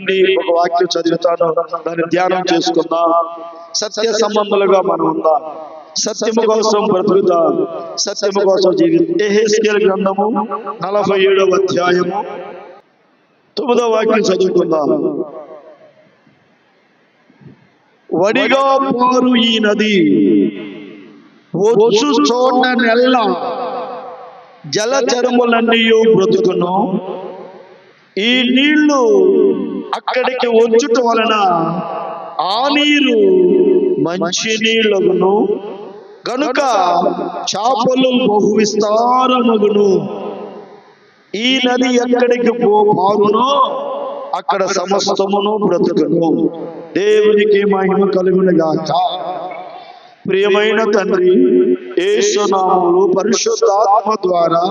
ఒక వాక్యం చదువుతాను. దాన్ని ధ్యానం చేసుకుందాం. సత్య సంబంధులుగా మనం ఉందాం. సత్యము కోసం బ్రతుకుదాం సత్యము కోసం జీవితం. ఎహెస్కేల్ గ్రంథము నలభై ఏడవ అధ్యాయము తొమ్మిదవ వాక్యం చదువుకుందాం. వడిగా పారు ఈ నది వచ్చు చోట నెల్ల జలచరములన్నీ బ్రతుకును. ఈ నీళ్ళు అక్కడికి వచ్చుట వలన ఆ నీరు మంచి నీళ్ళగును. గనుక చేపలు బహు విస్తారమగును. ఈ నది ఎక్కడికి పో పారునో అక్కడ సమస్తమును బ్రతుకును. దేవునికి మహిమ కలుగును గాక. ప్రియమైన తండ్రి ఏసునామములు పరిశుద్ధాత్మ ద్వారా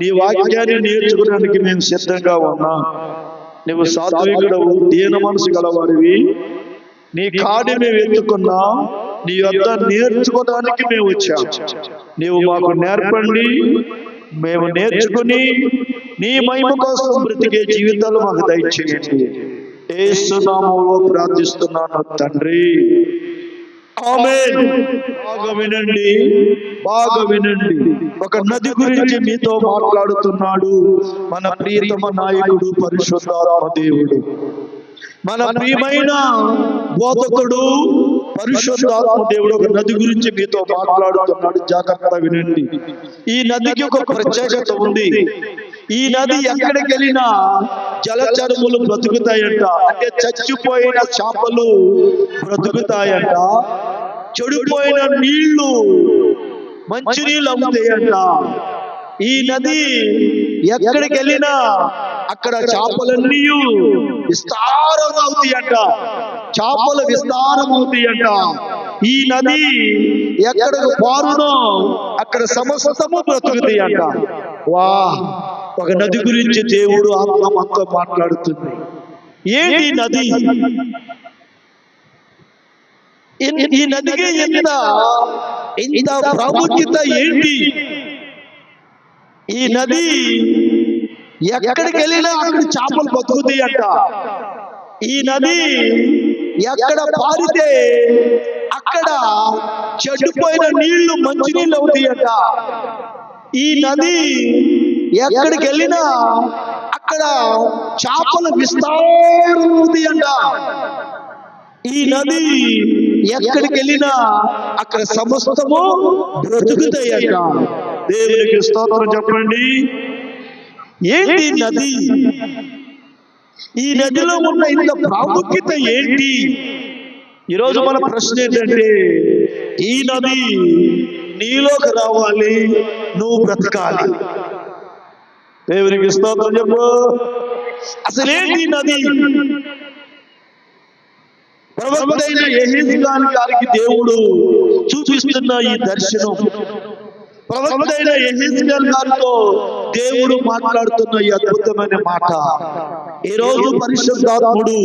నీ వాక్యాన్ని నేర్చుకోవడానికి మేము సిద్ధంగా ఉన్నా. నువ్వు సాత్వికుడవు దీన మనసు గలవాడివి నీ కాడి మేము ఎత్తుకున్నా నీ వద్ద నేర్చుకోవడానికి మేము వచ్చాం నీవు మాకు నేర్పండి మేము నేర్చుకుని నీ మహిమ కోసం బ్రతికే జీవితాలు మాకు దయచేయండి. ఏసునామంలో ప్రార్థిస్తున్నాను తండ్రి. ఆమేన్. బాగా వినండి బాగా వినండి ఒక నది గురించి మీతో మాట్లాడుతున్నాడు. మన ప్రియతమ నాయకుడు పరిశుద్ధాత్మ దేవుడు మన ప్రియమైన బోధకుడు పరిశుద్ధాత్మ దేవుడు ఒక నది గురించి మీతో మాట్లాడుతున్నాడు. జాగ్రత్తగా వినండి. ఈ నదికి ఒక ప్రత్యేకత ఉంది. ఈ నది ఎక్కడికి వెళ్ళినా జలచరములు బ్రతుకుతాయంట. అంటే చచ్చిపోయిన చేపలు బ్రతుకుతాయంట. చెడిపోయిన నీళ్ళు మంచి నీళ్ళు అమ్ముతాయంట. ఈ నది ఎక్కడికి వెళ్ళినా అక్కడ చేపలన్నీ విస్తారం అవుతాయంట. చేపలు విస్తారం అవుతాయంట. ఈ నది ఎక్కడ పారునో అక్కడ సమస్తము బ్రతుకుతాయంట. వా ఒక నది గురించి దేవుడు ఆత్మ మనతో మాట్లాడుతుంది. ఏంటి నది? ఈ నదికి ఎంత ఇంత ప్రాముఖ్యత ఏంటి? ఈ నది ఎక్కడికి వెళ్ళినా అక్కడ చేపలు బతుకుతాయి అంట. ఈ నది ఎక్కడ పారితే అక్కడ చెడిపోయిన నీళ్ళు మంచి నీళ్ళు అవుతాయి అంట. ఈ నది ఎక్కడికి వెళ్ళినా అక్కడ చేపలు విస్తారం అంట. ఈ నది ఎక్కడికి వెళ్ళినా అక్కడ సమస్తము బ్రతుకుతాయట. దేవునికి స్తోత్రం చెప్పండి. ఏంటి నది? ఈ నదిలో ఉన్న ఇంత ప్రాముఖ్యత ఏంటి? ఈరోజు మన ప్రశ్న ఏంటంటే ఈ నది నీలోకి రావాలి నువ్వు బ్రతకాలి. దేవునికి స్తోత్రం చెప్పు. అసలేంటి నది? ప్రవక్తైన యెహెజ్కేలు గారికి దేవుడు చూపిస్తున్న ఈ దర్శనం. ప్రవక్తైన యెహెజ్కేలు గారితో దేవుడు మాట్లాడుతున్న ఈ అద్భుతమైన మాట. ఈ రోజు పరిశుద్ధాత్ముడు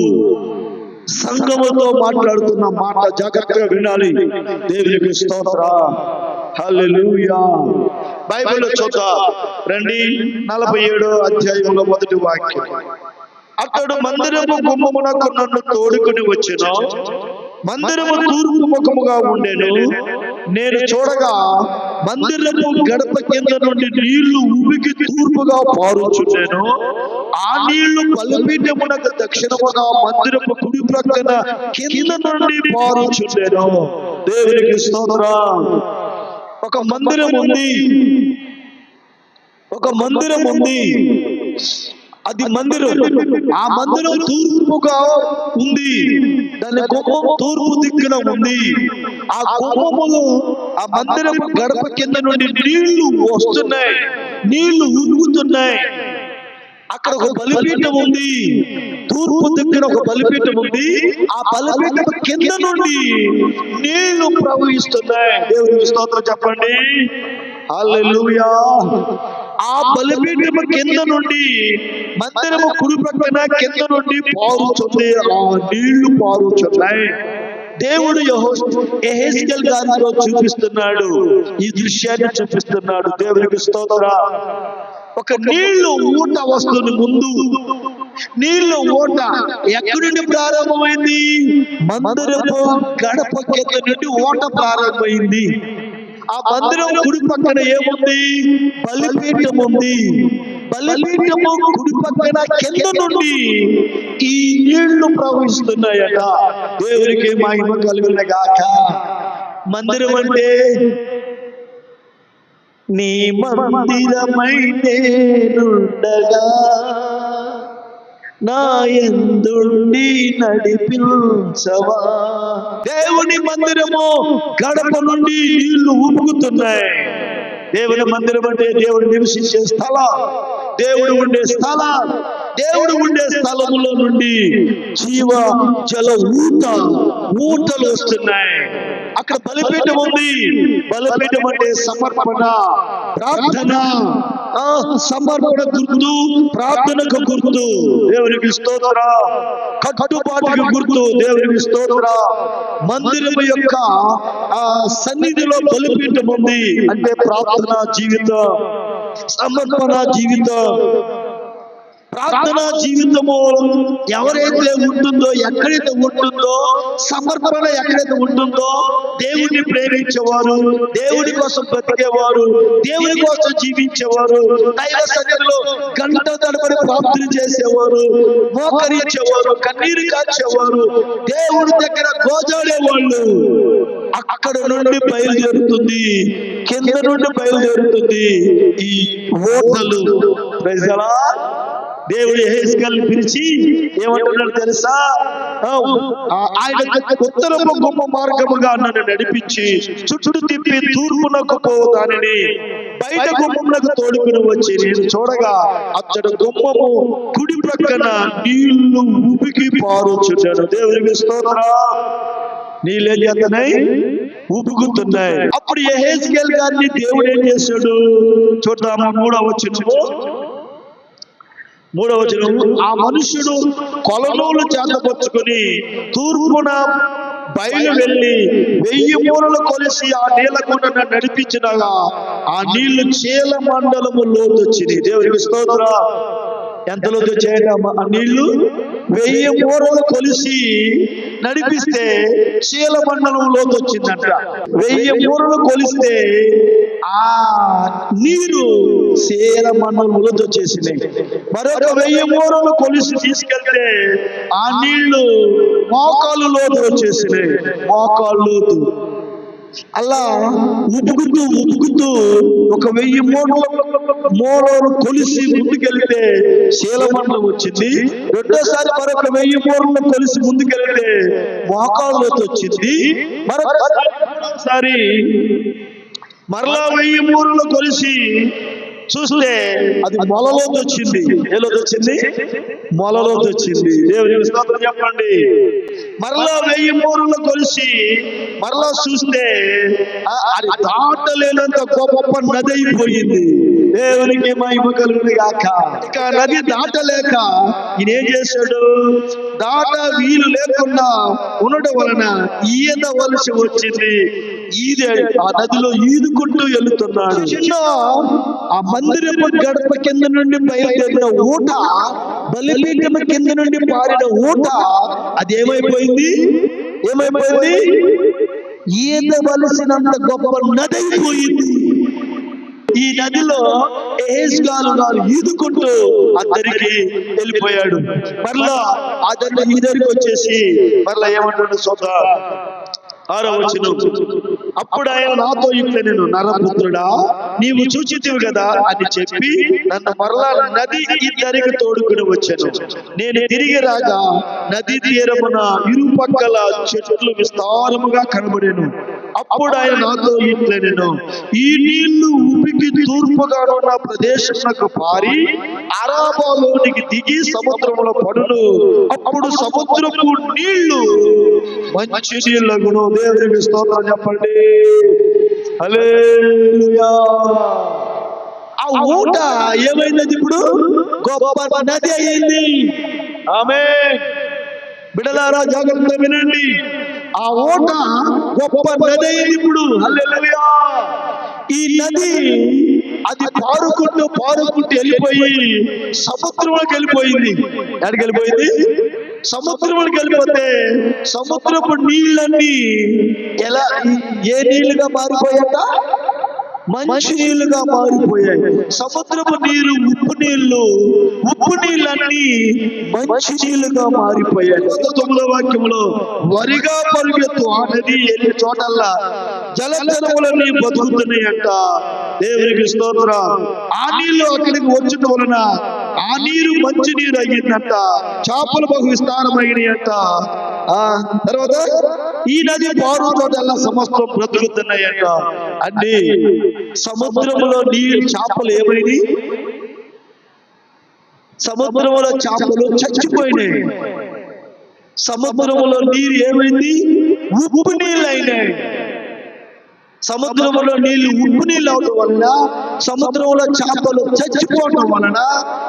సంఘముతో మాట్లాడుతున్న మాట జాగ్రత్తగా వినాలి. దేవునికి స్తోత్ర. హల్లెలూయా. బైబిల్ చూద్దాం రండి. నలభై ఏడో అధ్యాయంలో మొదటి వాక్యం. అతడు మందిరము గుమ్మమునకు నన్ను తోడుకుని వచ్చిన మందిరము తూర్పు ముఖముగా ఉండేను నేను చూడగా మందిరము గడప కింద నుండి నీళ్ళు ఉబికి తూర్పుగా పారుచుండెను. ఆ నీళ్ళు బలిపీఠమునకు దక్షిణముగా మందిరము కుడి ప్రక్కన కింద నుండి పారుచుండెను. దేవునికి స్తోత్రం. ఒక మందిరం ఉంది. ఒక మందిరం ఉంది. అది మందిరం. ఆ మందిరం తూర్పుగా ఉంది. దాని గుమ్మం తూర్పు దిక్కున ఉంది. ఆ గుమ్మములు ఆ మందిరం గడప కింద నుండి నీళ్ళు వస్తున్నాయి. నీళ్ళు ఉరుగుతున్నాయి. అక్కడ ఒక బలిపీఠం ఉంది. తూర్పు దిక్కున ఒక బలిపీఠం ఉంది. ఆ బలిపీఠం కింద నుండి నీళ్ళు ప్రవహిస్తున్నాయి దేవునికి స్తోత్రం చెప్పండి. హల్లెలూయా. ఆ బలిపీఠము కింద నుండి మందిరము కుడి ప్రక్కన కింద నుండి పారుచుంది ఆ నీళ్ళు పారుచున్నాయి. దేవుడు ఎహెస్కెల్ గారిలో చూపిస్తున్నాడు. ఈ దృశ్యాన్ని చూపిస్తున్నాడు. దేవునికి స్తోత్ర. ఒక నీళ్ళు ఊట వస్తుంది ముందు నీళ్ళు ఓట ఎక్కడి నుండి ప్రారంభమైంది? మందిరపు గడప కింద నుండి ఓట ప్రారంభమైంది. ఆ మందిరం కుడి పక్కన ఏముంది? బలిపీఠం ఉంది. బలిపీఠము కుడి పక్కన కింద నుండి ఈ నీళ్ళు ప్రవహిస్తున్నాయట. దేవునికి మహిమ కలుగున గాక మందిరం అంటే నీ మందిరమై నేనుండగా నా ఎందుండి నడిపించవా? దేవుని మందిరము గడప నుండి నీళ్ళు ఊపుకుతున్నాయి. దేవుని మందిరం అంటే దేవుడు నివసించే స్థలం. దేవుడు ఉండే స్థలం. దేవుడు ఉండే స్థలములో నుండి జీవ జల ఊట ఊటలు వస్తున్నాయి. అక్కడ బలిపీఠం ఉంది. బలిపీఠం అంటే సమర్పణ. ప్రార్థన. ఆ, సమర్పణ గుర్తు ప్రార్థనకు గుర్తు. దేవునికి స్తోత్ర. కట్టుబాటుకు గుర్తు దేవునికి స్తోత్ర. మందిరం యొక్క ఆ సన్నిధిలో బలిపీఠం ఉంది. అంటే ప్రార్థన జీవితం సమర్పణ జీవితం. ప్రార్థనా జీవితము ఎవరైతే ఉంటుందో ఎక్కడైతే ఉంటుందో సమర్పణ ఎక్కడైతే ఉంటుందో దేవుడిని ప్రేమించేవారు దేవుడి కోసం బ్రతికేవారు దేవుడి కోసం జీవించేవారు దైవ సన్నిధిలో గంట తడబడి ప్రార్థన చేసేవారు మోకరించేవారు కన్నీరు కాచేవారు దేవుడి దగ్గర గోజాడేవాళ్ళు. అక్కడ నుండి బయలుదేరుతుంది కింద నుండి బయలుదేరుతుంది ఈ ఓటలు. ప్రజలా దేవుడు హేస్కల్ని పిలిచి ఏమంటున్నాడు తెలుసా? ఆయన ఉత్తరపు గొప్ప మార్గముగా నన్ను నడిపించి చుట్టూ తిప్పి తూర్పునకు పోవు దానిని బయట గుమ్మమునకు తోడుకుని వచ్చి నేను చూడగా అతడు గుమ్మము కుడి ప్రక్కన నీళ్ళు ఉపికి పారుచున్నాడు దేవుడికి స్తోత్రా. నీళ్ళేం చేస్తున్నాయి ఉబుకుతున్నాయి. అప్పుడు యెహెజ్కేల్ గారిని దేవుడు ఏం చేశాడు? చూద్దామా మూడవ వచ్చినము మూడవ వచనము ఆ మనుష్యుడు కొలనూలు చేతపరుచుకొని తూర్పున బయలు వెళ్ళి వెయ్యి మూలలు కొలిసి ఆ నీళ్ళ గుండా నడిపించినగా ఆ నీళ్ళు చీల మండలము లోతొచ్చింది దేవుడికి స్తోత్ర. ఎంతలో లోతు ఆ నీళ్ళు వెయ్యి మూరలు కొలిసి నడిపిస్తే చీల మండలం లోతు వచ్చిందంట. వెయ్యి మూరలు కొలిస్తే ఆ నీరు చీల మండలంలోకి వచ్చేసింది. మరొక వెయ్యి మూరలు కొలిసి తీసుకెళ్తే ఆ నీళ్ళు మోకాలు లోతు వచ్చేసినాయి మోకాలు లోతు అలా ఉపుకుతూ ఉపుకుతూ ఒక వెయ్యి మూడు మూడలు కొలిసి ముందుకెళ్తే శీలమండలం వచ్చింది. రెండోసారి మరొక వెయ్యి మూడలు కొలిసి ముందుకెళ్తే మోకాళ్ళలోకి వచ్చింది. మరొకసారి మరలా వెయ్యి మూరలు కొలిసి చూస్తే అది మొలలోకి వచ్చింది. ఏలోకి వచ్చింది మొలలోకి వచ్చింది. దేవుని స్తోత్రం చెప్పండి. మరలా వెయ్యి మూరలు కొలిసి మరలా చూస్తే అది దాటలేనంత గొప్ప నది అయిపోయింది. దేవునికి మహిమ కలుగును గాక. ఇక నది దాటలేక ఈయన ఏం చేశాడు? దాట వీలు లేకుండా ఉండడం వలన ఈదవలసి వచ్చింది. ఈదే ఆ నదిలో ఈదుకుంటూ వెళుతున్నాడు. చిన్న ఆ మందిరపు గడప కింద నుండి బయలుదేరిన ఊట బలిపీఠం కింద నుండి పారిన ఊట అది ఏమైపోయింది? ఏమైపోయింది? ఈదవలసినంత గొప్ప నది అయిపోయింది ఈ నదిలో ఏహెస్గాలు గారు ఈదుకుంటూ అందరికి వెళ్ళిపోయాడు. మరలా ఆ దగ్గర ఈ దగ్గరికి వచ్చేసి మరలా ఏమంటాడు? సొంత ఆరో వచ్చిన అప్పుడు ఆయన నాతో ఇప్పుడు నేను నరపుత్రుడా నీవు చూచితివి కదా అని చెప్పి నన్ను మరలా నది ఇద్దరికి తోడుకుని వచ్చాను. నేను తిరిగి రాగా నది తీరమున ఇరుపక్కల చెట్లు విస్తారముగా కనబడేను. అప్పుడు ఆయన నాతో ఇట్లా నేను ఈ నీళ్ళు ఉపికి తూర్పుగా ఉన్న ప్రదేశమునకు పారి అరాబాలోనికి దిగి సముద్రంలో పడును. అప్పుడు సముద్రపు నీళ్ళు మంచి నీళ్ళగును దేవునికి స్తోత్రం చెప్పండి. హల్లెలూయా. ఆ ఊట ఏమైంది ఇప్పుడు? గొప్ప నది అయింది. ఆమె బిడలారా జాగ్రత్త వినండి. ఆ ఓట గొప్ప నది అయింది ఇప్పుడు ఈ నది అది పారుకుంటూ పారుకుంటూ వెళ్ళిపోయి సముద్రంలోకి వెళ్ళిపోయింది. ఎక్కడికి వెళ్ళిపోయింది? సముద్రంలోకి వెళ్ళిపోతే సముద్రపు నీళ్ళన్నీ ఎలా ఏ నీళ్ళుగా మారిపోయాట మంచి నీళ్ళుగా మారిపోయాయి. సముద్రపు నీరు ఉప్పు నీళ్ళు మంచి నీళ్ళుగా మారిపోయాయి. తొమ్మిదో వాక్యంలో వరిగా పరుగెత్తు ఆ నది వెళ్ళే చోటల్లా జలచరములన్నీ బతుకుతున్నాయంట. దేవునికి స్తోత్ర. ఆ నీళ్ళు అక్కడికి వచ్చటం వలన ఆ నీరు మంచి నీరు అయ్యిందంట. చేపలు బహు విస్తారమైనయంట. ఆ తర్వాత ఈ నది పారు చోటల్లా సమస్తం బ్రతుకుతున్నాయంట. అన్ని సముద్రంలో నీరు చేపలు ఏమైంది సముద్రంలో చేపలు చచ్చిపోయినాయి. సముద్రంలో నీరు ఏమైంది? ఉప్పు నీళ్ళు అయినాయి సముద్రములో నీళ్ళు ఉప్పు నీళ్ళు అవడం వలన సముద్రంలో చేపలు చచ్చిపోవడం వలన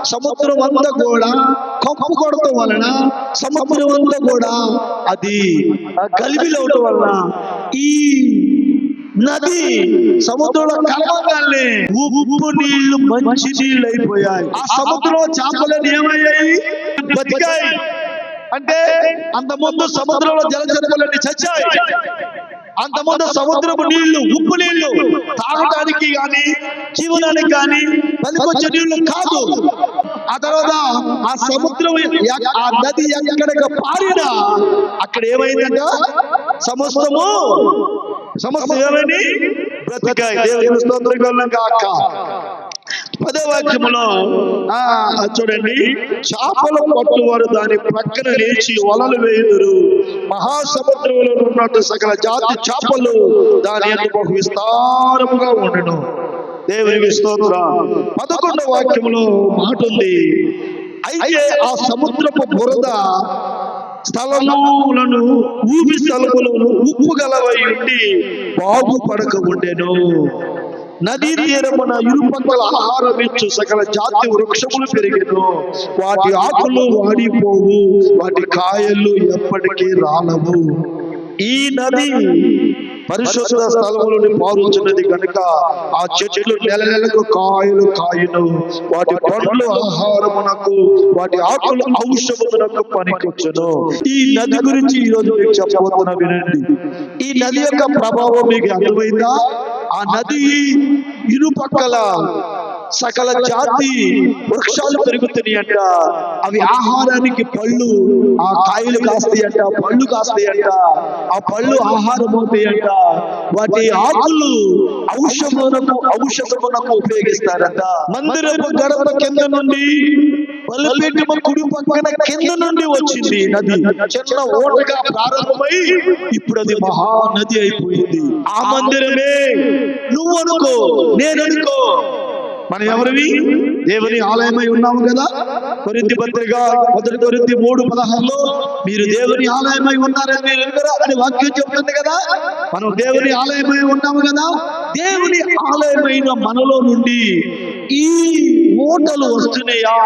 సముద్రం అంతా కూడా కప్పు కొడటం వలన సముద్రం అంతా కూడా అది గలిబిలవడం వలన ఈ నది సముద్రంలో కలవగానే ఉప్పు నీళ్ళు మంచి నీళ్ళు అయిపోయాయి ఆ సముద్రంలో చేపలని ఏమయ్యాయి? బతికాయి. అంటే అంత ముందు సముద్రంలో జలచరములన్నీ చచ్చాయి. అంతకుముందు సముద్రపు నీళ్ళు ఉప్పు నీళ్ళు తాగడానికి గాని జీవనానికి గాని పనికొచ్చే నీళ్ళు కాదు. ఆ తర్వాత ఆ సముద్రం ఆ నది ఎక్కడ పారినా? అక్కడ ఏమైందంట? సమస్తము సమస్తం ఏమైంది బ్రతికాయి. దేవుని స్తోత్రం కాక పదో వాక్యములో ఆ చూడండి. చేపలు పట్టువారు దాని ప్రక్కన లేచి వలలు వేయుదురు. మహాసముద్రంలో ఉన్నట్టు సకల జాతి చేపలు దాని యొక్క బహు విస్తారముగా ఉండను. దేవునికి స్తోత్ర. పదకొండవ వాక్యములో మాట ఉంది అయితే ఆ సముద్రపు బురద స్థలములను ఊపి స్థలములను ఉప్పు గలవై ఉండి బాగుపడక ఉండెను. నదీ తీరమున ఇరుపక్కల ఆహారం ఇచ్చు సకల జాతి వృక్షములు పెరిగెను. వాటి ఆకులు వాడిపోవు. వాటి కాయలు ఎప్పటికీ రాలవు. ఈ నది పరిశుద్ధ స్థలములను పారుచున్నది కనుక ఆ చెట్లు నెల నెలకు కాయలు కాయను. వాటి పండ్లు ఆహారమునకు వాటి ఆకులు ఔషధమునకు పనికొచ్చును. ఈ నది గురించి ఈ రోజు మీకు చెప్పబోతున్నా వినండి. ఈ నది యొక్క ప్రభావం మీకు అర్థమైందా? ఆ నది ఇరుపక్కల సకల జాతి వృక్షాలు పెరుగుతున్నాయి అంట. అవి ఆహారానికి పళ్ళు. ఆ కాయలు కాస్తాయి అంట పళ్ళు కాస్తాయి అంట. ఆ పళ్ళు ఆహారం అవుతాయి అంట. వాటి ఆకులు ఔషధమునకు ఔషధమునకు ఉపయోగిస్తారంట. మందిరపు గడప కింద నుండి బలిపీఠము కుడి పక్కన కింద నుండి వచ్చింది నది. చిన్న ఓటగా ప్రారంభమై ఇప్పుడు అది మహా నది అయిపోయింది. ఆ మందిరమే నువ్వు అనుకో నేను అనుకో మనం ఎవరివి? దేవుని ఆలయమై ఉన్నాము కదా? కొరింది పత్రిక మొదటి కొరింది మూడు పదహారులో మీరు దేవుని ఆలయమై ఉన్నారని మీరు ఎరుగరా అని వాక్యం చెప్తుంది కదా? మనం దేవుని ఆలయమై ఉన్నాము కదా? దేవుని ఆలయమైన మనలో నుండి ఈ ఓటలు వస్తున్నాయా?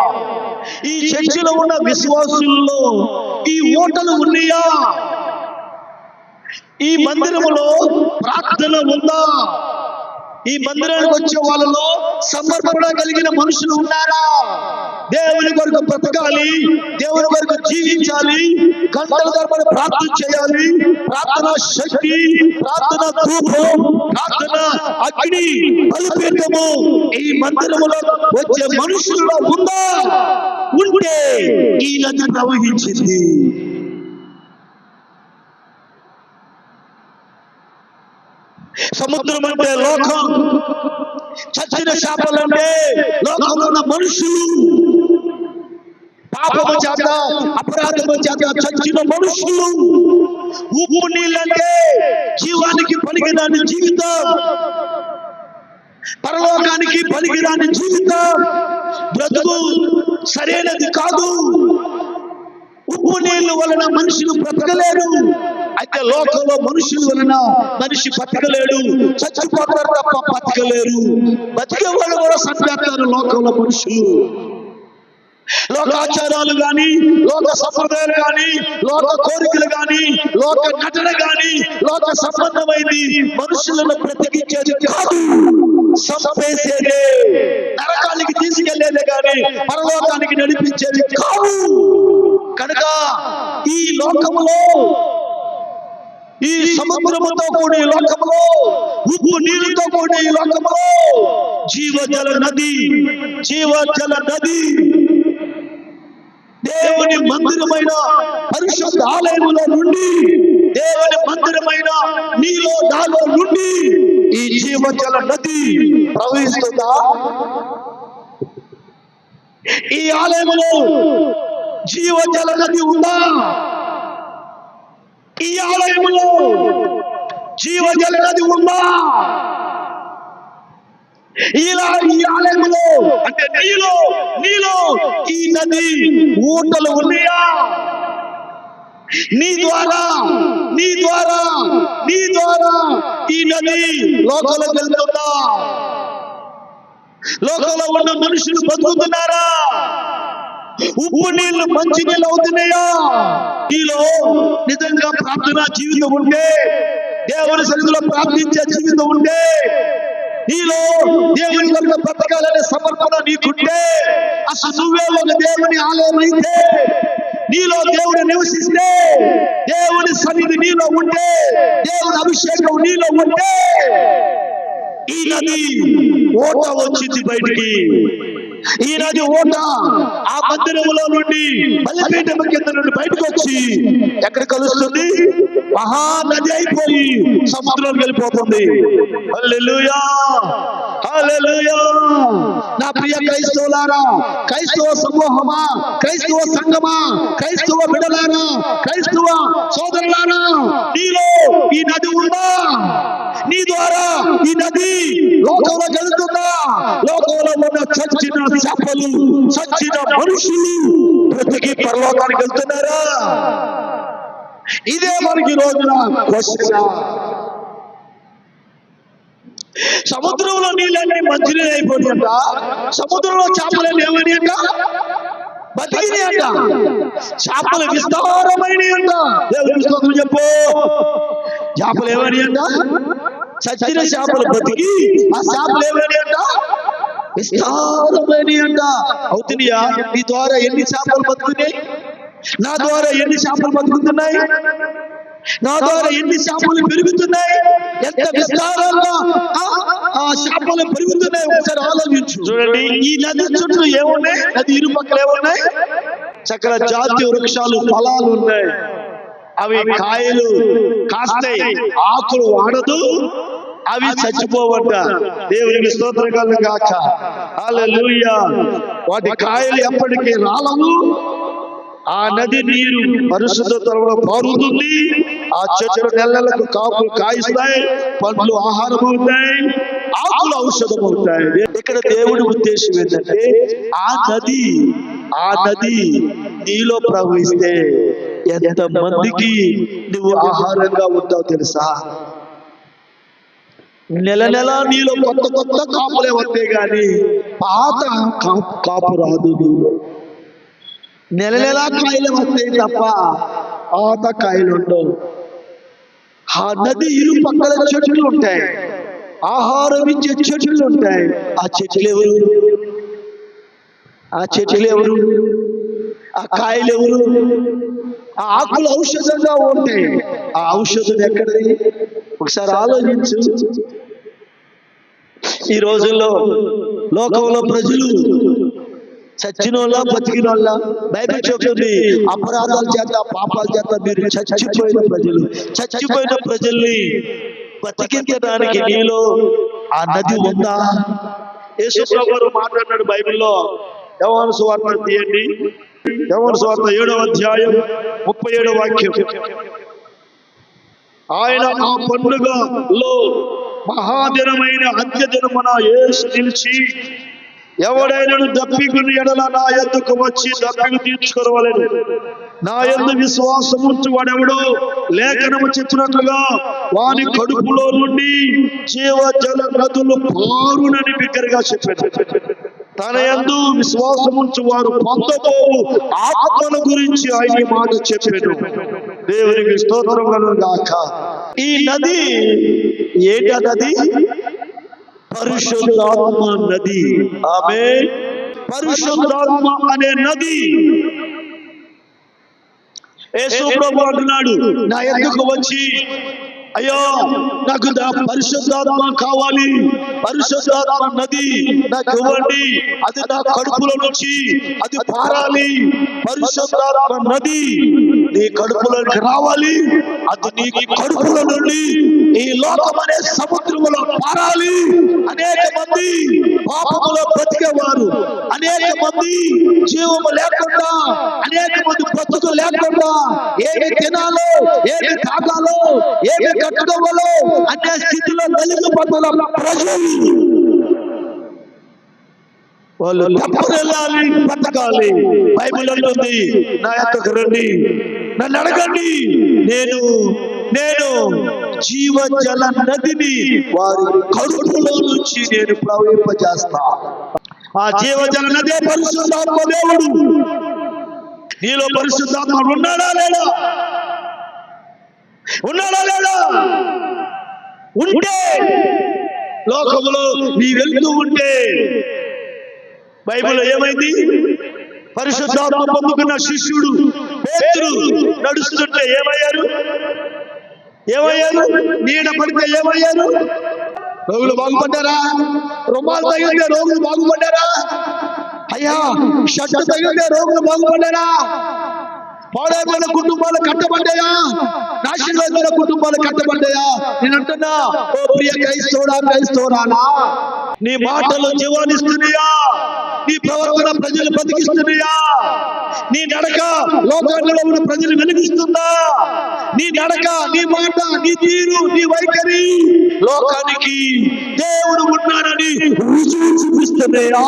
ఈ చర్చిలో ఉన్న విశ్వాసుల్లో ఈ ఓటలు ఉన్నాయా? ఈ మందిరములో ప్రార్థన ఉందా? ఈ మందిరానికి వచ్చే వాళ్ళలో సమర్పణ కలిగిన మనుషులు ఉన్నారా? దేవుని కొరకు బ్రతకాలి దేవుని కొరకు జీవించాలి గంటల తరబడి ప్రార్థన చేయాలి ప్రార్థన శక్తి ప్రార్థన ధూపం ప్రార్థన అగ్ని బలిపీఠము ఈ మందిరములో వచ్చే మనుషులలో ఉందా? ఉంటే ఈ నది ప్రవహించింది. సముద్రం అంటే లోకం. చచ్చిన చేపలు లోకంలో ఉన్న మనుషులు పాపము చేత అపరాధము చేత చచ్చిన మనుషులు. ఉప్పు నీళ్ళంటే జీవానికి పనికిరాని జీవితం. పరలోకానికి పనికిరాని జీవితం. బ్రతుకు సరైనది కాదు. ఉప్పు నీళ్ళు వలన మనుషులు బ్రతకలేరు. అయితే లోకంలో మనుషులు వలన మనిషి బతకలేడు చచ్చిపోతారు తప్ప బతకలేరు. బతికే వాళ్ళు కూడా చంపేస్తారు లోకంలో మనుషులు. లోకాచారాలు గాని లోక సంప్రదాయాలు గాని లోక కోరికలు గాని లోక నటన గాని లోక సంబంధమైంది మనుషులను బ్రతికించేది కాదు. సంపేసేదే నరకానికి తీసుకెళ్ళేదే గాని పరలోకానికి నడిపించేది కాదు. కనుక ఈ లోకములో ఈ సముద్రముతో కూడి ఈ లోకములో ఉప్పు నీళ్ళతో కూడి జీవజల నది జీవజల నది. దేవుని మందిరమైన పరిశుద్ధ ఆలయములో నుండి దేవుని మందిరమైన నీలో నాలో నుండి ఈ జీవజల నది ప్రవహిస్తుందా? ఈ ఆలయములో జీవజల నది ఉందా? ఈ ఆలయంలో జీవజలనది ఉందా? ఇలా ఈ ఆలయములో అంటే నీలో నీలో ఈ నది ఊటలు ఉన్నాయా? నీ ద్వారా నీ ద్వారా నీ ద్వారా ఈ నది లోకంలోకి వెళ్తుందా లోకంలో ఉన్న మనుషులు బతుకుతున్నారా? ఉప్పు నీళ్ళు మంచి నీళ్ళు అవుతున్నాయా? నీలో నిజంగా ప్రార్థన జీవితం ఉంటే దేవుని సన్నిధిలో ప్రార్థించే జీవితం ఉంటే నీలో దేవుని కొరకు బ్రతకాలనే సమర్పణ నీకుంటే అసలు నువ్వే ఒక దేవుని ఆలయం అయితే నీలో దేవుడు నివసిస్తే దేవుని సన్నిధి నీలో ఉంటే దేవుని అభిషేకం నీలో ఉంటే ఈ నది ఓట వచ్చింది బయటికి. ఈ నది ఓట ఆ మందిరములో నుండి బలిపీఠం కింద నుండి బయటకు వచ్చి ఎక్కడ కలుస్తుంది? మహానది అయిపోయి సముద్రంలోకి వెళ్ళిపోతుంది. నా ప్రియ క్రైస్తవులారా క్రైస్తవ సమూహమా క్రైస్తవ సంఘమా క్రైస్తవ బిడలారా క్రైస్తవ సోదరులారా నీలో ఈ నది ఉందా? నీ ద్వారా ఈ నది లోకంలో వెళ్తుందా లోకంలో ఉన్న చచ్చిన చేపలు చచ్చిన మనుషులు బ్రతికి పరలోకానికి వెళ్తున్నారా? ఇదే మనకి రోజున క్వశ్చన్. సముద్రంలో నీళ్ళన్నీ మంచినీళ్ళు అయిపోయినాయంట సముద్రంలో చేపలన్నీ ఏమైనాయంట బతికినాయంట చేపలు విస్తారమైనయంట దేవుని స్తోత్రం చెప్పు. చేపలు అంట? చచ్చిన చేపలు బతికి ఆ చేపలు ఏమైనాయంట విస్తారమైనయంట అవుతున్నాయా నీ ద్వారా ఎన్ని చేపలు బతుకున్నాయి? నా ద్వారా ఎన్ని చేపలు బతుకుతున్నాయి? నా ద్వారా ఎన్ని చేపలు పెరుగుతున్నాయి? ఎంత విస్తారంగా ఆ, ఆ చేపలు పెరుగుతున్నాయి? ఒకసారి ఆలోచించు. చూడండి ఈ నది చుట్టూ ఏమున్నాయి? నది ఇరుపక్కల ఏమున్నాయి? చక్కర జాతి వృక్షాలు ఫలాలు ఉన్నాయి. అవి కాయలు కాస్తాయి. ఆకులు వాడదు. అవి చచ్చిపోవట. దేవునికి స్తోత్రకాలు కాక వాటి కాయలు ఎప్పటికీ రాలవు. ఆ నది నీరు పరిశుద్ధ తరంలో పారుతుంది. ఆ చెట్లు నెలలకు కాపులు కాయిస్తాయి. పండ్లు ఆహారం అవుతాయి ఆకులు ఔషధం అవుతాయి. ఇక్కడ దేవుడి ఉద్దేశం ఏంటంటే ఆ నది ఆ నది నీలో ప్రవహిస్తే ఎంత మందికి నువ్వు ఆహారంగా ఉంటావు తెలుసా? నెల నెల నీలో కొత్త కొత్త కాపులే వస్తాయి గాని పాత కాపు కాపు రాదు నీలో. నెల నెల కాయలు వస్తాయి తప్ప పాత కాయలు ఉండవు. ఆ నది ఇరు పక్కల చెట్లు ఉంటాయి. ఆహారం ఇచ్చే చెట్లు ఉంటాయి. ఆ చెట్లు ఎవరు? ఆ చెట్లు ఎవరు? ఆ కాయలు ఎవరు? ఆ ఆకులు ఔషధంగా ఉంటాయి. ఆ ఔషధం ఎక్కడిది? ఒకసారి ఆలోచించు. ఈ రోజుల్లో లోకంలో ప్రజలు చచ్చినోళ్ళ బతికినోళ్ళ బైబిల్ చెప్తుంది అపరాధాల చేత పాపాల చేత మీరు చచ్చిపోయిన ప్రజలు. చచ్చిపోయిన ప్రజల్ని బతికించడానికి నీలో ఆ నది ఉందా? యేసుప్రభు వారు మాట్లాడినాడు బైబిల్లో. యవన సువార్త తీయండి. యవన సువార్త ఏడవ అధ్యాయం ముప్పై ఏడవ వాక్యం. ఆయన ఆ పండుగలో మహాదినమైన అంత్యదినమున యేసు నిలిచి ఎవడైనా దప్పికుని ఎడల నా ఎందుకు వచ్చి దప్పికు తీర్చుకోవలేను నా ఎందు విశ్వాసముంచు వాడెవడు లేఖనము చెప్పినట్లుగా వాని కడుపులో నుండి జీవజల నదులు పారునని బిగ్గరగా చెప్పాడు. తన యందు విశ్వాసముంచు వారు పొందబోవు ఆత్మల గురించి ఆయన మాట చెప్పాడు. దేవునికి స్తోత్రం గాక. ఈ నది ఏంటి నది? పరిశుద్ధాత్మ నది. ఆమె పరిశుద్ధాత్మ అనే నది. యేసు ప్రభు అంటున్నాడు నా ఎద్దుకు వచ్చి అయ్యో నాకు పరిశుద్ధాత్మ కావాలి. పరిశుద్ధాత్మ నది నాకు ఇవ్వండి. అది నా కడుపులో నుంచి అది పారాలి. పరిశుద్ధాత్మ నది నీ కడుపులోకి రావాలి. అది నీకు కడుపులో నుండి ఈ లోకం అనే సముద్రములో పారాలి. అనేక మంది పాపములో బ్రతికేవారు. అనేక మంది జీవము లేకుండా లేకుండా ఏమి తినాలో ఏమి తాగాలో ఏమి కట్టుకోవాలో అనే స్థితిలో నలుగుపడుతున్న ప్రజలు. వాళ్ళు తప్పదెళ్ళాలి బతకాలి. బైబిల్ అంటుంది నా యొక్క రండి నన్ను అడగండి. నేను నేను జీవజల నదిని వారి కడుపులో నుంచి నేను ప్రవహింపజేస్తా. ఆ జీవజల నదే పరిశుద్ధాత్మ దేవుడు. నీలో పరిశుద్ధాత్మ ఉన్నాడా లేడా ఉన్నాడా లేడా ఉంటే. లోకములో నీ వెళ్తూ ఉంటే. బైబిల్ ఏమైంది? పరిశుద్ధాత్మ పొందుకున్న శిష్యుడు పేతురు నడుస్తుంటే ఏమయ్యారు? ఏమయ్యారు? నీడ పడితే ఏమయ్యారు? రోగులు బాగుపడ్డారా? రుమాలు తగిలితే రోగులు బాగుపడ్డారా? అయ్యా. తగిలితే రోగులు బాగుపడ్డారా? పాడైపోయిన కుటుంబాలు కట్టబడ్డాయా? నాశనమైన కుటుంబాలు కట్టబడ్డాయా? నేను అంటున్నా ఓ ప్రియ క్రైస్తవుడా క్రైస్తవురానా? నీ మాటలు జీవానిస్తున్నాయా? నీ ప్రవర్తన ప్రజలు బతికిస్తున్నాయా? నీ నడక లోకాలలో ఉన్న ప్రజలు వెలిగిస్తుందా? నీ నడక నీ మాట నీ తీరు నీ వైఖరి లోకానికి దేవుడు ఉన్నాడని రుజువు చూపిస్తున్నాయా?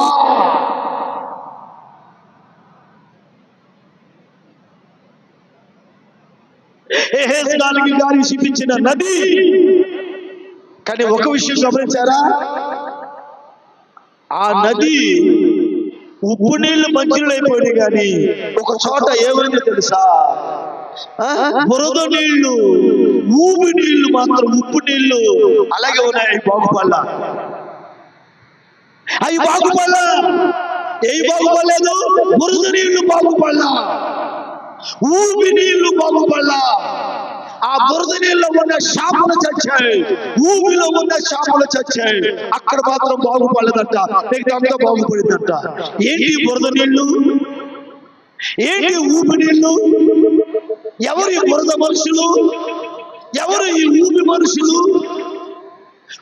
ఏహేస్నానికి గారి చూపించిన నది. కానీ ఒక విషయం గమనించారా? ఆ నది ఉప్పు నీళ్ళు మంచినీళ్ళు అయిపోయినాయి కానీ ఒక చోట ఏమైందో తెలుసా? బురద నీళ్ళు ఊపి నీళ్ళు మాత్రం ఉప్పు నీళ్ళు అలాగే ఉన్నాయి. బాగుపల్ల అవి బాగుపల్ల ఏ బాగుపడలేదు. బురద నీళ్ళు బాగుపడలా. ఊపి నీళ్ళు బాగుపడలా. ఆ బురద నీళ్ళలో ఉన్న షాపులు చచ్చాయి. ఊపిలో ఉన్న షాపులు చచ్చాయి. అక్కడ మాత్రం బాగుపడలేదంట. మిగతా బాగుపడిందంట. ఏంటి బురద నీళ్ళు? ఏంటి ఊపి నీళ్ళు? ఎవరు ఈ బురద మనుషులు? ఎవరు ఈ ఊపి మనుషులు?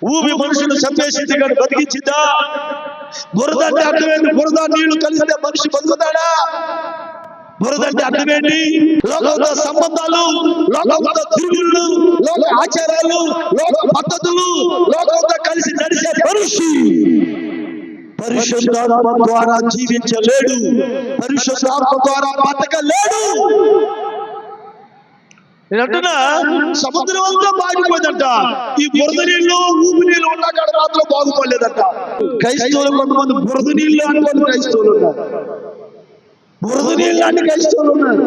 ఊపి మనుషులు చంపేసింది కానీ బతికించిందా? బురద అంటే అర్థమైంది. బురద నీళ్ళు కలిస్తే మనిషి బతుకుతాడా? బురద అంటే అర్థమేంటి లోకంతో సంబంధాలు లోకంతో తిరుగుళ్ళు లోక ఆచారాలు లోక పద్ధతులు లోకంతో కలిసి నడిచే మనిషి. పరిశుద్ధాత్మ ద్వారా జీవించలేడు. పరిశుద్ధాత్మ ద్వారా బతకలేడు. నేను అంటున్నా సముద్రం అంతా బాగిపోయిందంట ఈ బురద నీళ్ళు ఊపి నీళ్ళు ఉన్నా కాడ మాత్రం బాగుపడలేదంట. క్రైస్తవులు కొంతమంది బురద నీళ్ళు అనుకోని క్రైస్తవులు ఉన్నారు. బురద నీళ్ళు క్రైస్తవులు ఉన్నారు.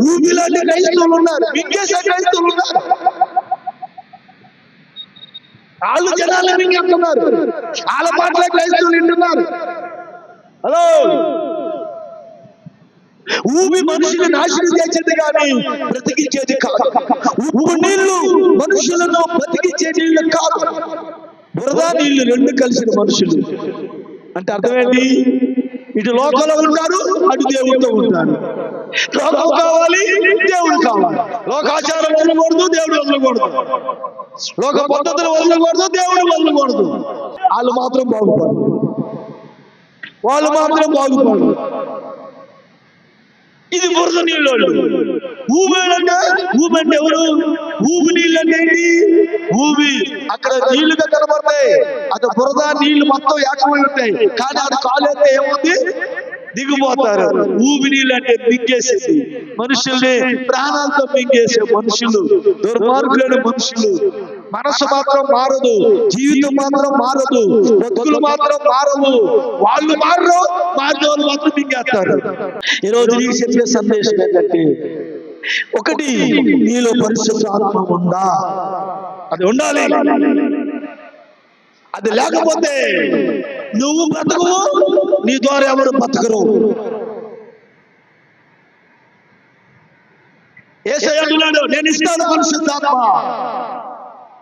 భూమిలాంటి క్రైస్తవులు ఉన్నారు. మింగేసే క్రైస్తవులు ఉన్నారు. వాళ్ళు జనాలు మింగేస్తున్నారు వాళ్ళ పాటలే క్రైస్తవులు వింటున్నారు హలో! ఊబి మనుషుని నాశనం చేసేది కానీ బ్రతికించేది కాదు. ఉప్పు నీళ్ళు మనుషులను బ్రతికించే నీళ్ళు కాదు. బురద నీళ్ళు రెండు కలిసిన మనుషులు. అంటే అర్థమేంటి ఇటు లోకంలో ఉంటారు అటు దేవుడితో ఉంటారు. లోకం కావాలి దేవుడు కావాలి. లోకాచారం వదలకూడదు దేవుడు వదలకూడదు. లోక పద్ధతులు వదలకూడదు దేవుడు వదలకూడదు. వాళ్ళు మాత్రం బాగుపడరు. వాళ్ళు మాత్రం బాగుపడరు. ఇది బురద నీళ్ళు ఊబేడంటే ఊబి అంటే ఎవరు? ఊబి నీళ్ళు అంటే ఏంటి? ఊబి. అక్కడ నీళ్ళుగా కనబడతాయి అది బురద నీళ్ళు మొత్తం ఏకమై ఉంటాయి. కానీ అది కాలేస్తే ఏముంది దిగిపోతారు. ఊబి నీళ్ళు అంటే మింగేసేది మనుషుల్ని ప్రాణాలతో మింగేసే మనుషులు. దుర్మార్గులైన మనుషులు. మనసు మాత్రం మారదు. జీవితం మాత్రం మారదు. బతుకులు మాత్రం మారవు. వాళ్ళు మారరు. మారిన వాళ్ళు మాత్రం మింగేస్తారు ఈరోజు నీకు చెప్పే సందేశం ఏంటంటే ఒకటి నీలో పరిశుద్ధ ఆత్మ ఉందా? అది ఉండాలి. అది లేకపోతే నువ్వు బ్రతకవు నీ ద్వారా ఎవరు బ్రతకరు? నేను ఇస్తాను పరిశుద్ధాత్మ.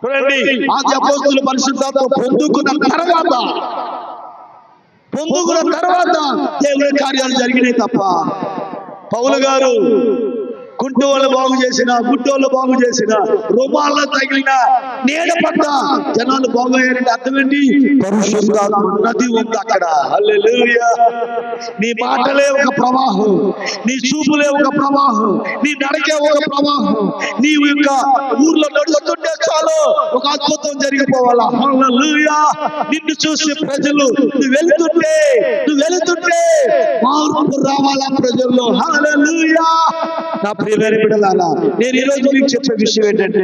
చూడండి ఆది అపోస్తుల పరిశుద్ధాత్మ పొందుకున్న తర్వాత పొందుకున్న తర్వాత దేవుని కార్యాలు జరిగినాయి తప్ప. పౌలు గారు కుంటి బాగు చేసిన గుడ్డోళ్ళు బాగు చేసిన రూపాల్లో తగిలిన నీడ పడ్డ జనాలు బాగయ్యారంటే అర్థం ఏంటి పరిశుద్ధాత్మ నది ఉంది అక్కడ. నీ మాటలే ఒక ప్రవాహం నీ చూపులే ఒక ప్రవాహం నీ నడకే ఒక ప్రవాహం. నీ యొక్క ఊర్లో నడుస్తుంటే చాలు ఒక అద్భుతం జరిగిపోవాలా? నిన్ను చూసి ప్రజలు నువ్వు వెళ్తుంటే నువ్వు వెళ్తుంటే మార్పు రావాలా ప్రజల్లో? హల్లెలూయా. నా ప్రియమైన బిడ్డలారా నేను ఈ రోజు మీకు చెప్పే విషయం ఏంటంటే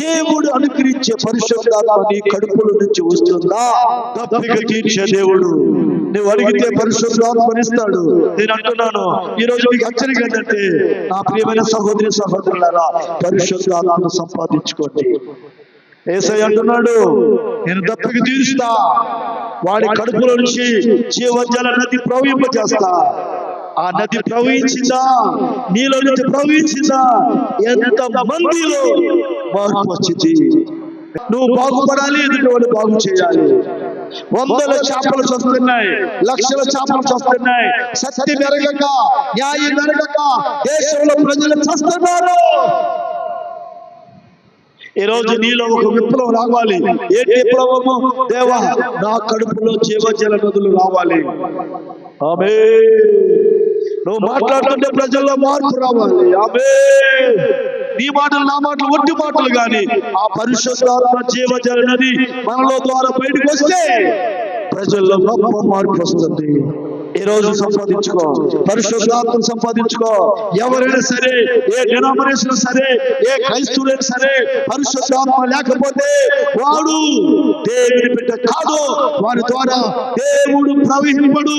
దేవుడు అనుగ్రహించే పరిశుద్ధాత్మ నీ కడుపులో నుంచి వస్తుందా? తప్పిక తీర్చే దేవుడు. నువ్వు అడిగితే పరిశుద్ధాత్మనిస్తాడు నేను అంటున్నాను ఈ రోజు మీకు హెచ్చరిక ఏంటంటే నా ప్రియమైన సహోదరి సహోదరులారా పరిశుద్ధాత్మను సంపాదించుకోండి. ఏసై అంటున్నాడు నేను దప్పికి తీరుస్తా. వాడి కడుపులో నుంచి జీవజల నది ప్రవహింపజేస్తా. ఆ నది ప్రవహించిందా? నీలో నుంచి ప్రవహించిందా? ఎంత మందిలో మార్పు వచ్చింది? నువ్వు బాగుపడాలి ఎదుటి బాగు చేయాలి. వందల చేపలు చస్తున్నాయి లక్షల చేపలు చస్తున్నాయి సత్యం ఎరగక న్యాయం ఎరగక దేశంలో ప్రజలు చస్తున్నారు. ఈ రోజు నీలో ఒక విప్లవం రావాలి. ఏ విప్లవము? దేవా నా కడుపులో జీవజల నదులు రావాలి. ఆమె నువ్వు మాట్లాడుతుంటే ప్రజల్లో మార్పు రావాలి. ఆమె నీ మాటలు నా మాటలు ఒట్టి మాటలు గాని ఆ పరిశుద్ధాత్మ జీవజల నది మనలో ద్వారా బయటకు వస్తే ప్రజల్లో గొప్ప మార్పు వస్తుంది. ఈ రోజు సంపాదించుకో. పరిశుద్ధాత్మ సంపాదించుకో. ఎవరైనా సరే ఏ డినామినేషన్ సరే ఏ క్రైస్తవులైనా సరే పరిశుద్ధాత్మ లేకపోతే వాడు దేవుని బిడ్డ కాదు. వారి ద్వారా దేవుడు ప్రవహింపడు.